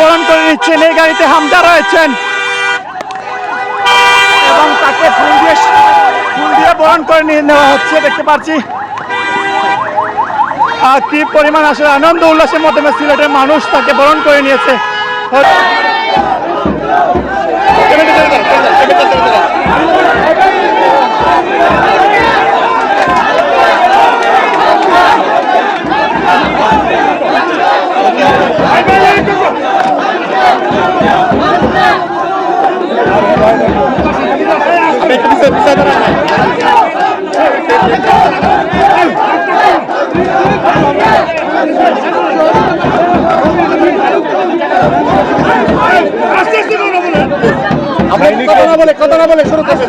বরণ করে নিচ্ছেন। এই গাড়িতে হামজা রয়েছেন। এবং তাকে ফুল দিয়ে ফুল দিয়ে বরণ করে নিয়ে নেওয়া হচ্ছে, দেখতে পাচ্ছি। আর কি পরিমাণ আসলে আনন্দ, উল্লাসের মাধ্যমে সিলেটের মানুষ তাকে বরণ করে নিয়েছে। কথা না বলে কথা না বলে শুরু করছে